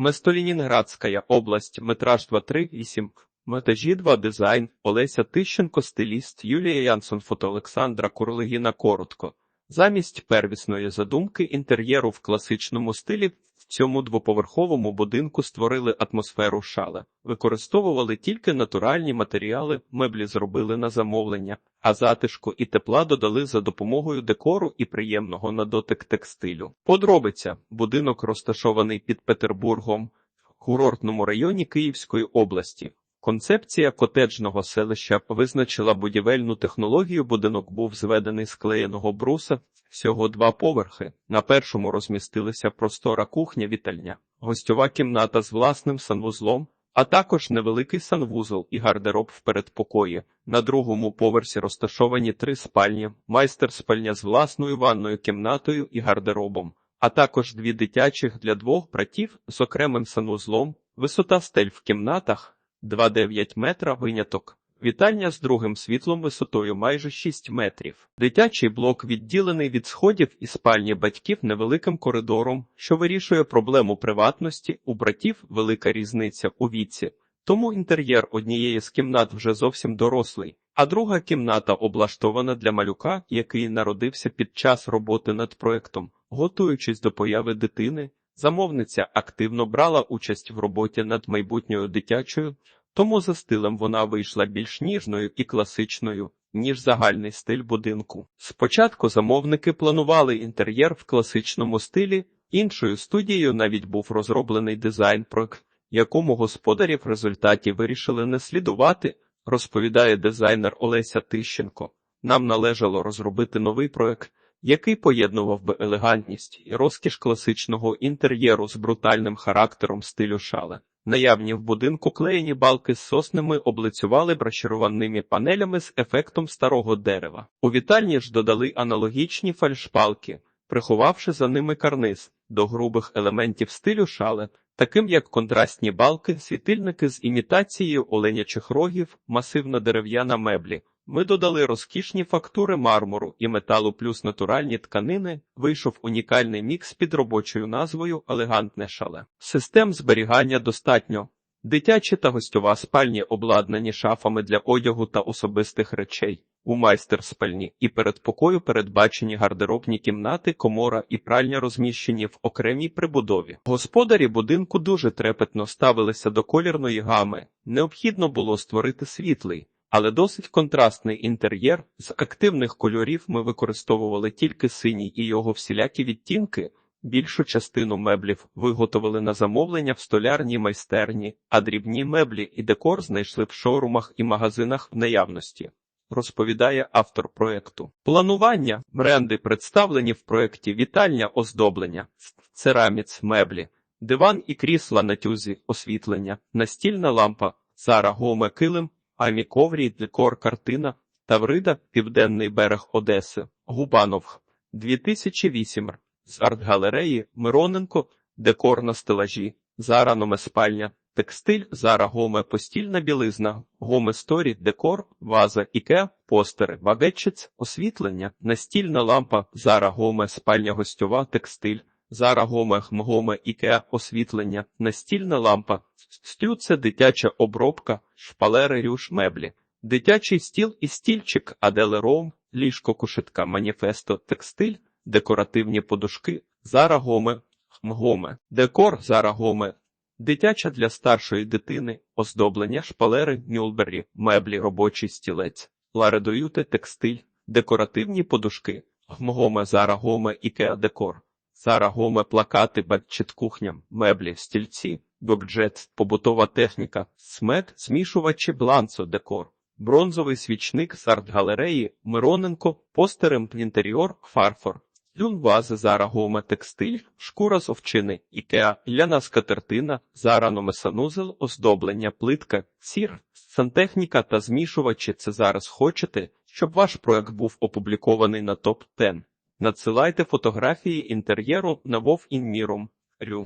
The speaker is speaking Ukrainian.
Местолінінградська область, метраж 238, метажі 2 дизайн, Олеся Тищенко, стиліст, Юлія Янсон, фото Олександра Курлигіна коротко. Замість первісної задумки інтер'єру в класичному стилі цьому двоповерховому будинку створили атмосферу шале, використовували тільки натуральні матеріали, меблі зробили на замовлення, а затишку і тепла додали за допомогою декору і приємного на дотик текстилю. Подробиця будинок розташований під Петербургом курортному районі Київської області. Концепція котеджного селища визначила будівельну технологію. Будинок був зведений з клеєного бруса, всього два поверхи. На першому розмістилися простора кухня-вітальня, гостьова кімната з власним санвузлом, а також невеликий санвузол і гардероб в передпокої. На другому поверсі розташовані три спальні, майстер-спальня з власною ванною кімнатою і гардеробом, а також дві дитячих для двох братів з окремим санвузлом, висота стель в кімнатах. 2,9 метра виняток. Вітальня з другим світлом висотою майже 6 метрів. Дитячий блок відділений від сходів і спальні батьків невеликим коридором, що вирішує проблему приватності. У братів велика різниця у віці. Тому інтер'єр однієї з кімнат вже зовсім дорослий, а друга кімната облаштована для малюка, який народився під час роботи над проектом. Готуючись до появи дитини, замовниця активно брала участь в роботі над майбутньою дитячою, тому за стилем вона вийшла більш ніжною і класичною, ніж загальний стиль будинку. Спочатку замовники планували інтер'єр в класичному стилі, іншою студією навіть був розроблений дизайн, проект, якому господарі в результаті вирішили не слідувати, розповідає дизайнер Олеся Тищенко. Нам належало розробити новий проект, який поєднував би елегантність і розкіш класичного інтер'єру з брутальним характером стилю шале. Наявні в будинку клеєні балки з соснами облицювали брашіруваними панелями з ефектом старого дерева. У вітальні ж додали аналогічні фальшпалки, приховавши за ними карниз до грубих елементів стилю шале, таким як контрастні балки, світильники з імітацією оленячих рогів, масивна дерев'яна меблі. Ми додали розкішні фактури мармуру і металу плюс натуральні тканини. Вийшов унікальний мікс під робочою назвою Елегантне шале. Систем зберігання достатньо. Дитячі та гостьова спальні обладнані шафами для одягу та особистих речей. У майстер-спальні і передпокою передбачені гардеробні кімнати, комора і пральня розміщені в окремій прибудові. Господарі будинку дуже трепетно ставилися до колірної гами. Необхідно було створити світлий але досить контрастний інтер'єр. З активних кольорів ми використовували тільки синій і його всілякі відтінки. Більшу частину меблів виготовили на замовлення в столярній майстерні, а дрібні меблі і декор знайшли в шоурумах і магазинах в наявності. Розповідає автор проекту. Планування бренди представлені в проєкті вітальня оздоблення, цераміц меблі, диван і крісла на тюзі, освітлення, настільна лампа, Зара Гоме килим, Амі Коврій, декор картина, Таврида, Південний берег Одеси, Губанов, 2008 з арт-галереї Мироненко, декор на стелажі, Зара Номеспальня, текстиль, Зара Гоме, постільна білизна, Гоме Сторі, декор, ваза, іке, постери, вагетчиць, освітлення, настільна лампа, Зара Гоме, спальня гостьова, текстиль. Зара Гоме, Гоме, Іке, освітлення, настільна лампа, стю це дитяча обробка, шпалери рюш меблі, дитячий стіл і стільчик, аделером, ліжко кушетка, маніфесто, текстиль, декоративні подушки, Зара Гоме, Гоме, декор Зара Гоме, дитяча для старшої дитини, оздоблення, шпалери, мюлбері, меблі, робочий стілець, ларедоюте, текстиль, декоративні подушки, Гоме, Зара Гоме, Ікеа декор. Сара Гоме, плакати, бадчит кухня, меблі, стільці, бобджет, побутова техніка, смет, змішувачі, бланцо, декор, бронзовий свічник з арт-галереї, Мироненко, постерем інтер'єр, фарфор, люн вази, Зара Гоме, текстиль, шкура з овчини, ікеа, ляна скатертина, Зара номесанузел, оздоблення, плитка, сір, сантехніка та змішувачі. Це зараз хочете, щоб ваш проект був опублікований на топ 10 Надсилайте фотографії інтер'єру на Вов Інміром. Рю.